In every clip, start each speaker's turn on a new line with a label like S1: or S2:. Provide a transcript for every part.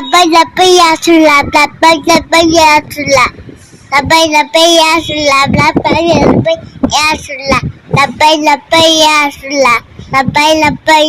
S1: Lapay, lapay ya, sulap. Lapay, lapay ya,
S2: sulap. Lapay,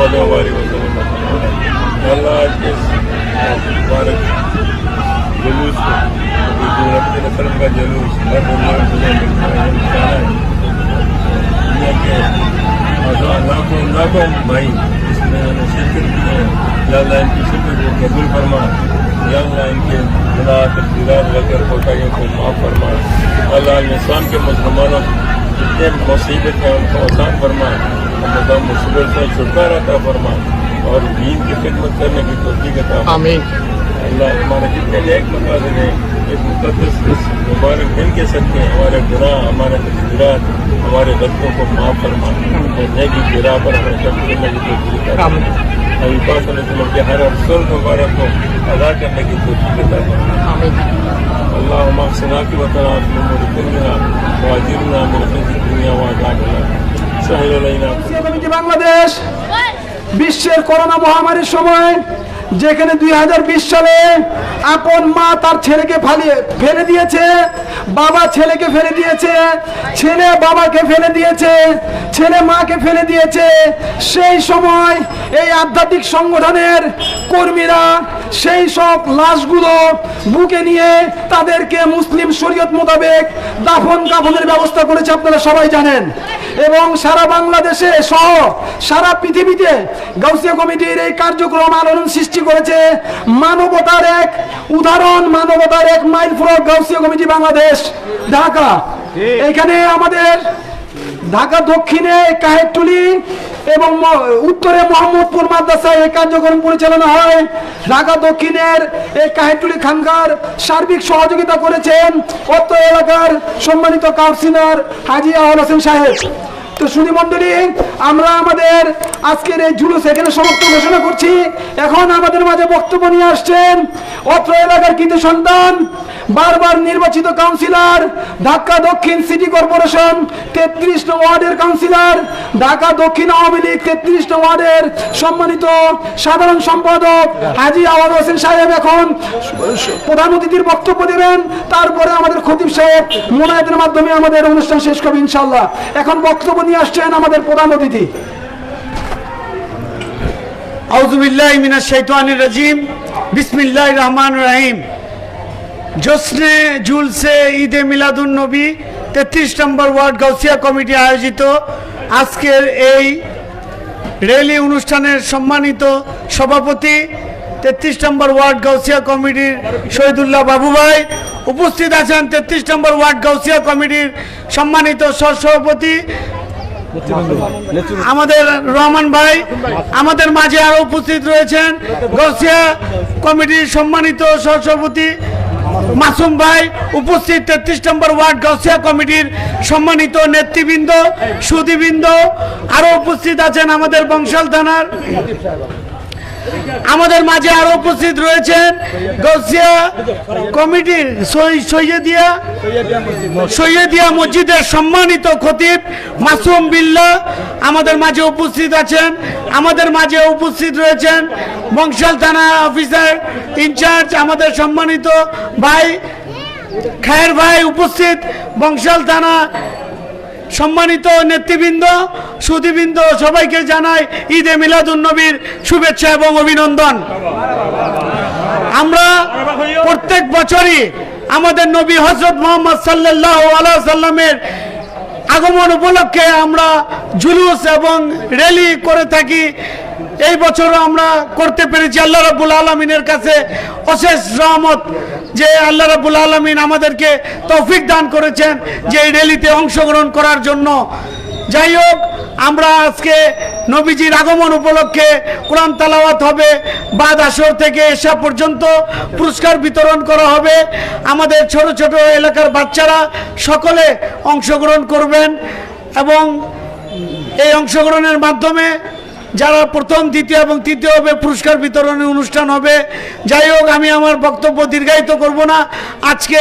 S2: पदोवारी होता त्याला case Bharat जुलूस नफरत का जुलूस। लाखों भाई इसमें शिरकत की है लाला इनकी शिरकत को कबूल फरमा लाला इनके गुना तब्दीलात वगैरह कोताहियों को माफ़ फरमा अल्लाह इस्लाम के मुसलमानों जितने मुसीबत हैं उनको आसान फरमा। मतलब मुश्किल से छुटकारा था फरमा। और दीन की खिदमत करने की तोफीक
S3: था
S2: अल्लाह हमारे जितने नेक मकासद हैं इस मुकदस मुबारक दिन के सकते हैं हमारे गुनाह हमारे तस्वीरत हमारे बच्चों को माफ़ फरमा। और नेकी गिरा पर हमें शब्द करने की तोफीक
S3: था
S2: अभी पास के हर अफसर मुबारक को अदा करने की तोफीक था अल्लाह हमारे सुना की बता आप मुझे वाजिर ना मेरे दुनिया
S3: वाजा বাংলাদেশ? বিশ্বের করোনা মহামারীর সময় যেখানে দুই হাজার বিশ সালে আপন মা তার ছেলেকে ফালিয়ে ফেলে দিয়েছে, বাবা ছেলেকে ফেলে দিয়েছে, ছেলে বাবাকে ফেলে দিয়েছে, ছেলে মাকে ফেলে দিয়েছে। সেই সময় এই আধ্যাত্মিক সংগঠনের কর্মীরা সেই সব লাশগুলো বুকে নিয়ে তাদেরকে মুসলিম শরীয়ত মোতাবেক দাফন কাফনের ব্যবস্থা করেছে, আপনারা সবাই জানেন। এবং সারা বাংলাদেশে সহ সারা পৃথিবীতে গাউসিয়া কমিটির এই কার্যক্রম আলোড়ন সৃষ্টি করেছে মানবতার এক উদাহরণ মানবতার এক মাইল ফলক গাউসিয়া কমিটি বাংলাদেশ ঢাকা। এখানে আমাদের ঢাকা দক্ষিণে কাহেরটুলি এবং উত্তরে মোহাম্মদপুর মাদ্রাসায় এই কার্যক্রম পরিচালনা হয়। ঢাকা দক্ষিণের এই কাহেরটুলি খানকার সার্বিক সহযোগিতা করেছেন অত্র এলাকার সম্মানিত কাউন্সিলর হাজি আওয়াল হোসেন সাহেব। তো সুধী মন্ডলী, আমরা আমাদের আজকের এই জুলুস এখানে সমাপ্ত ঘোষণা করছি। এখন আমাদের মাঝে বক্তব্য নিয়ে আসছেন অত্র এলাকার কৃতি সন্তান, বারবার নির্বাচিত কাউন্সিলর, ঢাকা দক্ষিণ সিটি কর্পোরেশন তেত্রিশ ওয়ার্ডের কাউন্সিলর, ঢাকা দক্ষিণ আওয়ামী লীগ তেত্রিশ ওয়ার্ডের সম্মানিত সাধারণ সম্পাদক হাজি আওয়াজ হোসেন সাহেব এখন প্রধান অতিথির বক্তব্য দেবেন। তারপরে আমাদের খতিব সাহেব মোনায়েতের মাধ্যমে আমাদের অনুষ্ঠান শেষ করবে ইনশাল্লাহ এখন বক্তব্য নিয়ে আসছেন আমাদের প্রধান অতিথি।
S4: আজকের এই র্যালি অনুষ্ঠানের সম্মানিত সভাপতি তেত্রিশ নম্বর ওয়ার্ড গাউসিয়া কমিটির শহীদুল্লাহ বাবু ভাই উপস্থিত আছেন তেত্রিশ নম্বর ওয়ার্ড গাউসিয়া কমিটির সম্মানিত সহসভাপতি আমাদের রহমান ভাই, আমাদের মাঝে আরও উপস্থিত রয়েছেন। গসিয়া কমিটির সম্মানিত সহসভাপতি মাসুম ভাই, উপস্থিত তেত্রিশ নম্বর ওয়ার্ড গসিয়া কমিটির সম্মানিত নেতৃবৃন্দ, সুদীবৃন্দ। আরও উপস্থিত আছেন আমাদের বংশাল থানার আমাদের মাঝে আরও উপস্থিত রয়েছেন গৌসিয়া কমিটির সৈয়দিয়া সৈয়দিয়া মসজিদের সম্মানিত খতিব মাসুম বিল্লা আমাদের মাঝে উপস্থিত আছেন। আমাদের মাঝে উপস্থিত রয়েছেন বংশাল থানা অফিসার ইনচার্জ আমাদের সম্মানিত ভাই খায়ের ভাই উপস্থিত। বংশাল থানা সম্মানিত নেতৃবৃন্দ সুদীবৃন্দ সবাইকে জানাই ঈদে মিলাদুন্নবীর শুভেচ্ছা এবং অভিনন্দন। আমরা প্রত্যেক বছরই আমাদের নবী হজরত মোহাম্মদ সাল্লাহ আল্লাহ সাল্লামের আগমন উপলক্ষে আমরা জুলুস এবং র্যালি করে থাকি। এই বছরও আমরা করতে পেরেছি আল্লাহ রাবুল আলমিনের কাছে অশেষ রহমত। যে আল্লাহ রাবুল আলমিন আমাদেরকে তৌফিক দান করেছেন যে এই র্যালিতে অংশগ্রহণ করার জন্য। যাই হোক, আমরা আজকে নবীজির আগমন উপলক্ষে কোরআন তালাওয়াত হবে। বাদ আসর থেকে এসা পর্যন্ত পুরস্কার বিতরণ করা হবে। আমাদের ছোট ছোট এলাকার বাচ্চারা সকলে অংশগ্রহণ করবেন এবং এই অংশগ্রহণের মাধ্যমে যারা প্রথম, দ্বিতীয় এবং তৃতীয় হবে, পুরস্কার বিতরণের অনুষ্ঠান হবে, যাই হোক, আমি আমার বক্তব্য দীর্ঘায়িত করব না। আজকে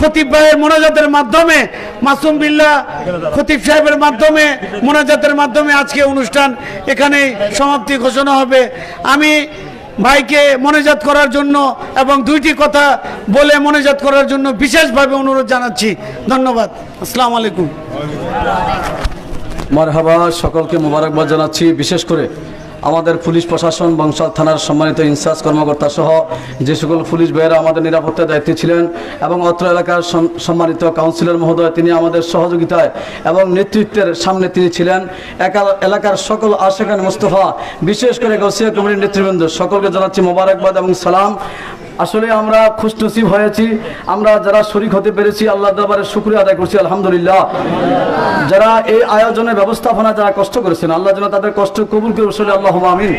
S4: খতিব ভাইয়ের মোনাজাতের মাধ্যমে, মাসুম বিল্লাহ খতিব সাহেবের মাধ্যমে, মোনাজাতের মাধ্যমে আজকে অনুষ্ঠান এখানে সমাপ্তি ঘোষণা হবে। আমি ভাইকে মনোজাত করার জন্য এবং দুইটি কথা বলে মনোজাত করার জন্য বিশেষভাবে অনুরোধ জানাচ্ছি। ধন্যবাদ। আসসালামু আলাইকুম।
S5: মারহাবা, সকলকে মোবারকবাদ জানাচ্ছি। বিশেষ করে আমাদের পুলিশ প্রশাসন, বংশাল থানার সম্মানিত ইনচার্জ কর্মকর্তা সহ যে সকল পুলিশ ভাইয়েরা আমাদের নিরাপত্তার দায়িত্বে ছিলেন এবং অত্র এলাকার সম্মানিত কাউন্সিলর মহোদয়, তিনি আমাদের সহযোগিতায় এবং নেতৃত্বের সামনে তিনি ছিলেন। এলাকার সকল আশেখান মোস্তফা, বিশেষ করে গৌসিয়া কমিটির নেতৃবৃন্দ, সকলকে জানাচ্ছি মোবারকবাদ এবং সালাম। আসলে আমরা খুশনসিব হয়েছি, আমরা যারা শরিক হতে পেরেছি আল্লাহ দরবারে শুক্রিয়া আদায় করছি, আলহামদুলিল্লাহ। যারা এই আয়োজনের ব্যবস্থাপনা যারা কষ্ট করেছেন, আল্লাহ যেন তাদের কষ্ট কবুল করে বসলে আল্লাহ আমিন।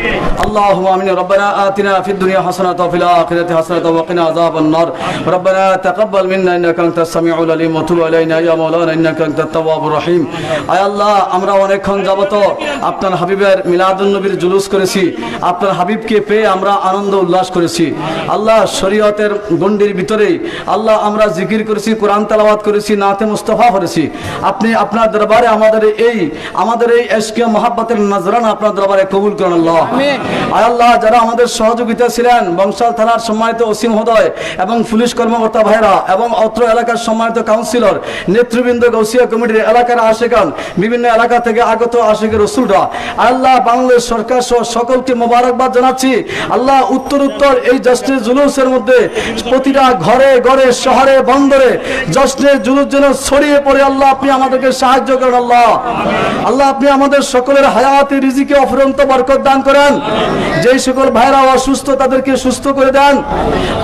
S5: আল্লাহ আমিন, রব্বানা আতিনা ফিদ দুনিয়া হাসানাত ওয়া ফিল আখিরাতি হাসানাত ওয়া কিনা আযাবান নার। রব্বানা তাকাব্বাল মিন্না ইন্নাকা আনতাস সামিউল আলিম ওয়া তুব আলাইনা, ইয়া মাওলানা ইন্নাকা আনতাত তাওয়াবুর রহিম। আয় আল্লাহ, আমরা অনেকক্ষণ যাবত আপনার হাবিবের মিলাদুন নবীর জুলুস করেছি, আপনার হাবিবকে পেয়ে আমরা আনন্দ উল্লাস করেছি। আল্লাহ শরীয়তের গণ্ডির ভিতরে আল্লাহ আমরা জিকির করেছি কোরআন তালাবাদ করেছি নাতে মুস্তফা করেছি। আপনি আপনার দরবারে আমাদের এই আমাদের এই এসকে মহাব্বতের নজরান আপনার দরবারে কবুল করেন আল্লাহ। আয় আল্লাহ যারা আমাদের সহযোগিতা ছিলেন বংশাল থানার সম্মানিত অসীম মহোদয় এবং পুলিশ কর্মকর্তা ভাইরা এবং অত্র এলাকার সম্মানিত কাউন্সিলর নেতৃবৃন্দ গৌসিয়া কমিটির এলাকার আশেকান বিভিন্ন এলাকা থেকে আগত আশেকের রসুলরা আল্লাহ বাংলাদেশ সরকার সহ সকলকে মোবারকবাদ জানাচ্ছি। আল্লাহ উত্তর উত্তর এই জশ্নের জুলুসের মধ্যে প্রতিটা ঘরে ঘরে শহরে বন্দরে জশ্নের জুলুস যেন ছড়িয়ে পড়ে আল্লাহ আপনি আমাদেরকে সাহায্য করেন আল্লাহ আল্লাহ আপনি আমাদের সকলের হায়াতি রিজিকে অফুরন্ত বরকত দান করেন যেই সকল ভাইরা অসুস্থ তাদেরকে সুস্থ করে দেন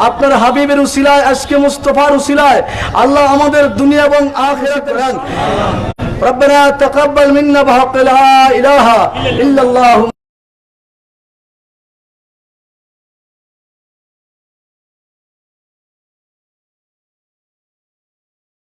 S5: আপনার হাবিবের উসিলায় আজকে মুস্তফার উসিলায় আল্লাহ আমাদের দুনিয়া এবং আখিরাত করেন ربنا تقبل منا بحق لا اله الا الله